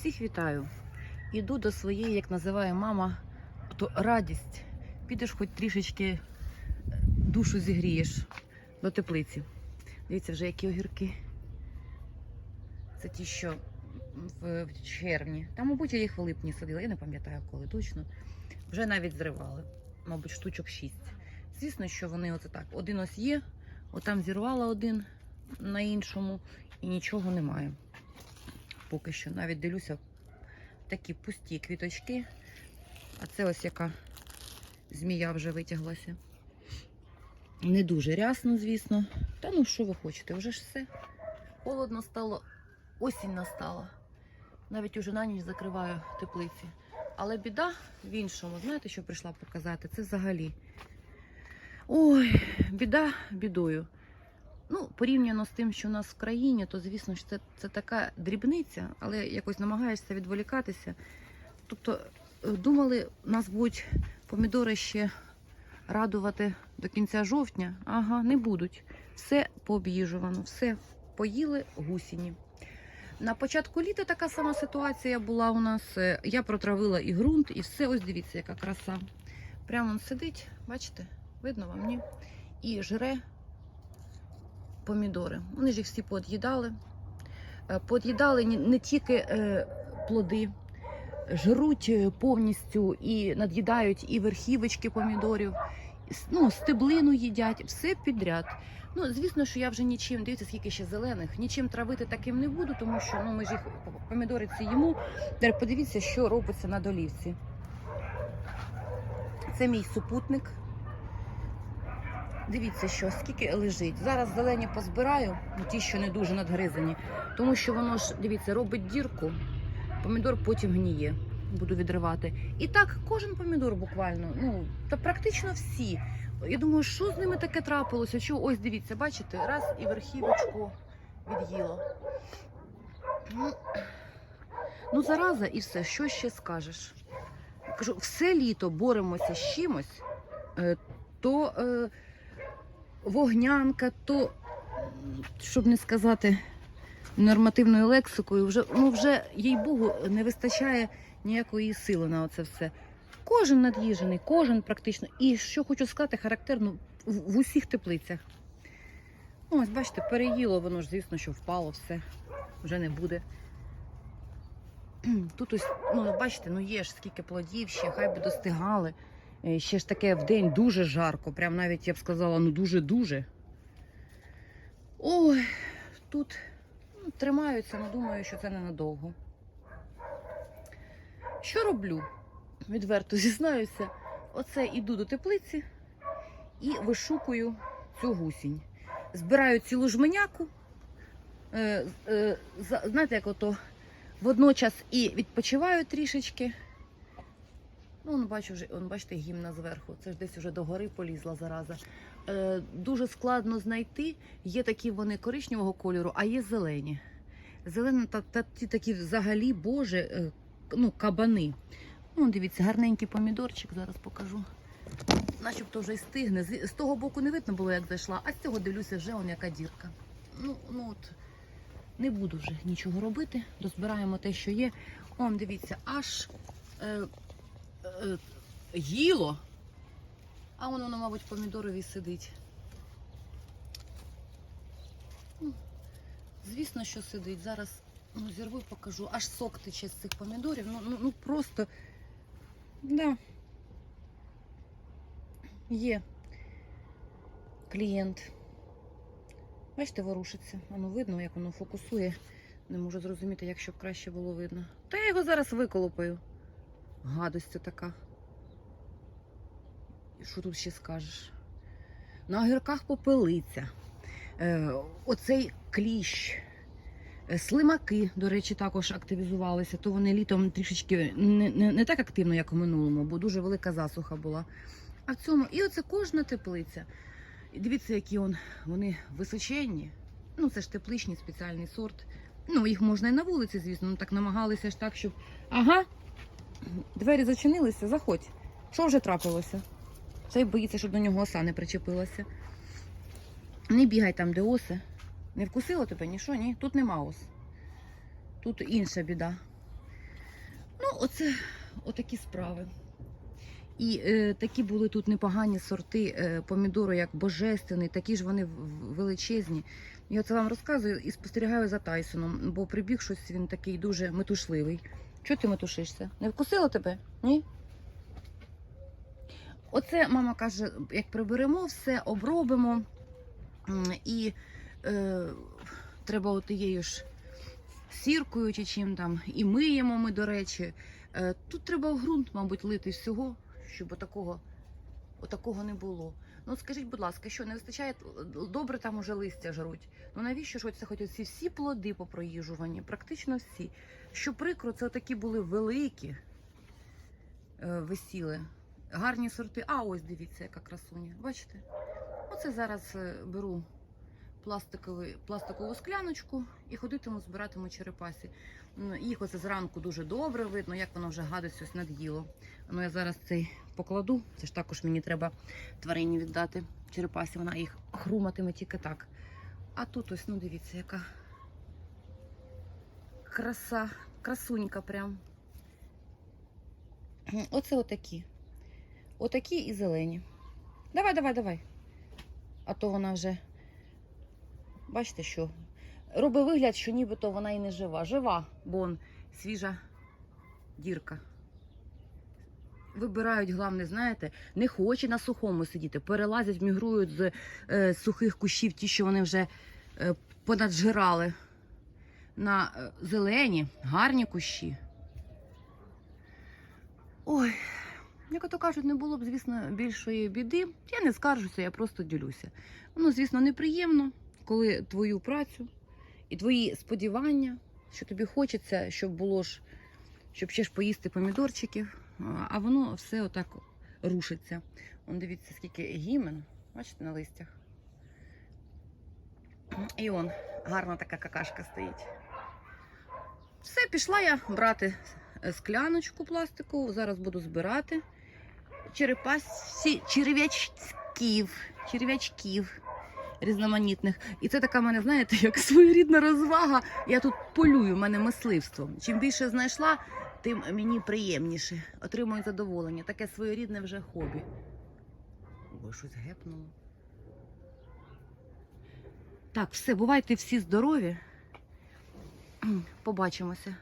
Всіх вітаю. Іду до своєї, як називає мама, то радість. Підеш хоч трішечки е, душу зігрієш до теплиці. Дивіться, вже які огірки. Це ті, що в, червні. Та, мабуть, я їх в липні садила, я не пам'ятаю коли точно. Вже навіть зривали, мабуть, штучок шість. Звісно, що вони оце так. Один ось є, отам зірвала один на іншому і нічого немає. Поки що навіть дивлюся такі пусті квіточки. А це ось яка змія вже витяглася. Не дуже рясно, звісно. Та ну що ви хочете, вже ж все. Холодно стало, осінь настала. Навіть уже на ніч закриваю теплиці. Але біда в іншому, знаєте, що прийшла показати? Це взагалі. Ой, біда бідою. Ну, порівняно з тим, що у нас в країні, то звісно ж це, це така дрібниця, але якось намагаєшся відволікатися. Тобто е, думали, нас будуть помідори ще радувати до кінця жовтня. Ага, не будуть. Все пооб'їжувано, все поїли гусіні. На початку літа така сама ситуація була у нас. Е, Я протравила і ґрунт, і все. Ось дивіться, яка краса. Прямо он сидить, бачите? Видно вам, ні? І жре помідори. Вони ж їх всі поод'їдали. Е, Поод'їдали не- не тільки е, плоди, жруть е, повністю і над'їдають і верхівочки помідорів, ну, стеблину їдять, все підряд. Ну, звісно, що я вже нічим, дивіться, скільки ще зелених, нічим травити таким не буду, тому що ну, ми ж їх помідори ці їмо. Тепер подивіться, що робиться на долівці. Це мій супутник. Дивіться, що скільки лежить. Зараз зелені позбираю, ну, ті, що не дуже надгризані, тому що воно ж, дивіться, робить дірку, помідор потім гніє. Буду відривати. І так, кожен помідор буквально, ну, та практично всі. Я думаю, що з ними таке трапилося? Що, ось дивіться, бачите, раз і верхівочку від'їло. Ну, ну, зараза і все, що ще скажеш? Кажу, все літо боремося з чимось, е, то. Вогнянка, то, щоб не сказати нормативною лексикою, вже, ну вже, їй Богу, не вистачає ніякої сили на це все. Кожен над'їжений, кожен практично. І що хочу сказати, характерно в, в усіх теплицях. Ну, Ось, бачите, переїло воно ж, звісно, що впало все, вже не буде. Тут ось, ну, бачите, ну є ж скільки плодів ще, хай би достигали. Е, Ще ж таке в день дуже жарко, прям навіть я б сказала, ну дуже-дуже. Ой, тут ну, тримаються, але думаю, що це ненадовго. Що роблю? Відверто зізнаюся. Оце іду до теплиці і вишукую цю гусінь. Збираю цілу жменяку. Е, е, знаєте, як ото водночас і відпочиваю трішечки. Ну, он бачу вже, он, гімна зверху. Це ж десь уже до гори полізла зараза. Е, дуже складно знайти. Є такі вони коричневого кольору, а є зелені. Зелені та, та ті такі взагалі, боже, е, ну, кабани. Ну, дивіться, гарненький помідорчик, зараз покажу. Начебто вже й стигне. З, з того боку не видно було, як зайшла, а з цього дивлюся, вже он яка дірка. Ну, ну от, не буду вже нічого робити. Дозбираємо те, що є. Он, дивіться, аж. Е, е, їло, а воно, воно, мабуть, помідорові сидить. Ну, Звісно, що сидить. Зараз ну, зірву і покажу. Аж сок тече з цих помідорів. Ну, ну, ну просто. Да. Є клієнт. Бачите, ворушиться. Воно видно, як воно фокусує. Не можу зрозуміти, як щоб краще було видно. Та я його зараз виколупаю. Гадость така. Що тут ще скажеш? На огірках попелиця. Е, оцей кліщ. Е, Слимаки, до речі, також активізувалися, то вони літом трішечки не, не, не так активно, як у минулому, бо дуже велика засуха була. А в цьому, і оце кожна теплиця. Дивіться, які он, вони височенні. Ну, це ж тепличний спеціальний сорт. Ну, їх можна і на вулиці, звісно, ну так намагалися ж так, щоб. Ага, Двері зачинилися, заходь. Що вже трапилося? Цей боїться, щоб до нього оса не причепилася. Не бігай там, де оси. Не вкусило тебе, ні що, ні? Тут нема ос. Тут інша біда. Ну, Оце отакі справи. І е, такі були тут непогані сорти е, помідору, як божественний, такі ж вони величезні. Я це вам розказую і спостерігаю за Тайсоном, бо прибіг щось він такий дуже метушливий. Чого ти метушишся? Не вкусило тебе? Ні? Оце мама каже, як приберемо все, обробимо. І е, треба отією ж сіркою чи чим там, і миємо ми, до речі. Е, Тут треба в ґрунт, мабуть, лити всього, щоб отакого, отакого не було. Ну, скажіть, будь ласка, що не вистачає добре там уже листя жруть. Ну навіщо ж оце хоч ці всі плоди попроїжувані, практично всі. Що прикро, це такі були великі е, висіли. Гарні сорти. А ось дивіться, яка красуня. Бачите? Оце зараз е, беру пластикову скляночку і ходитиму, збиратиму черепасі. Їх оце зранку дуже добре видно, як воно вже гадить ось над'їло. Ну я зараз цей покладу. Це ж також мені треба тварині віддати черепасі. Вона їх хруматиме тільки так. А тут ось, ну дивіться, яка краса, красунька прям. Оце отакі. Отакі і зелені. Давай, давай, давай. А то вона вже. Бачите, що? Робить вигляд, що нібито вона і не жива. Жива, бо он свіжа дірка. Вибирають, головне, знаєте, не хоче на сухому сидіти. Перелазять, мігрують з е, сухих кущів, ті, що вони вже е, понаджирали. На е, зелені, гарні кущі. Ой, як ото кажуть, не було б, звісно, більшої біди. Я не скаржуся, я просто ділюся. Воно, звісно, неприємно, коли твою працю і твої сподівання, що тобі хочеться, щоб було ж, щоб ще ж поїсти помідорчиків, а- воно все отак рушиться. Он дивіться, скільки гімен, бачите, на листях. І он, гарна така какашка стоїть. Все, пішла я брати скляночку пластикову, зараз буду збирати черепасі, черв'ячків, черв'ячків різноманітних. І це така мене, знаєте, як своєрідна розвага. Я тут полюю, в мене мисливство. Чим більше знайшла, тим мені приємніше. Отримую задоволення. Таке своєрідне вже хобі. Ой, щось гепнуло. Так, все, бувайте всі здорові. Побачимося.